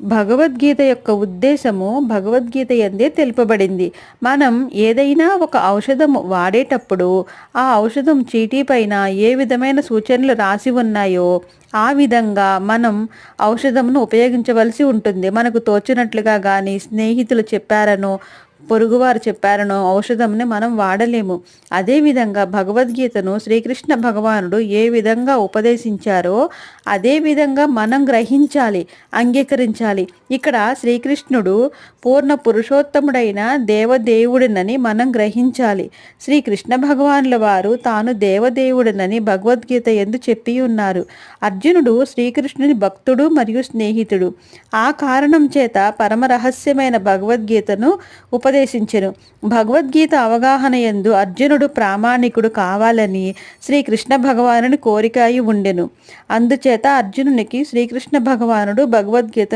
భగవద్గీత యొక్క ఉద్దేశము భగవద్గీత ఎందే తెలుపబడింది. మనం ఏదైనా ఒక ఔషధం వాడేటప్పుడు ఆ ఔషధం చీటీ పైన ఏ విధమైన సూచనలు రాసి ఉన్నాయో ఆ విధంగా మనం ఔషధంను ఉపయోగించవలసి ఉంటుంది. మనకు తోచినట్లుగా కానీ స్నేహితులు చెప్పారనో పొరుగువారు చెప్పారనో ఔషధంని మనం వాడలేము. అదేవిధంగా భగవద్గీతను శ్రీకృష్ణ భగవానుడు ఏ విధంగా ఉపదేశించారో అదే విధంగా మనం గ్రహించాలి అంగీకరించాలి. ఇక్కడ శ్రీకృష్ణుడు పూర్ణ పురుషోత్తముడైన దేవదేవుడినని మనం గ్రహించాలి. శ్రీకృష్ణ భగవానుల వారు తాను దేవదేవుడినని భగవద్గీత ఎందు చెప్పి ఉన్నారు. అర్జునుడు శ్రీకృష్ణుని భక్తుడు మరియు స్నేహితుడు. ఆ కారణం చేత పరమ రహస్యమైన భగవద్గీతను ఉపదేశించెను. భగవద్గీత అవగాహన ఎందు అర్జునుడు ప్రామాణికుడు కావాలని శ్రీకృష్ణ భగవానుని కోరిక అయి ఉండెను. అందుచేత అర్జునునికి శ్రీకృష్ణ భగవానుడు భగవద్గీత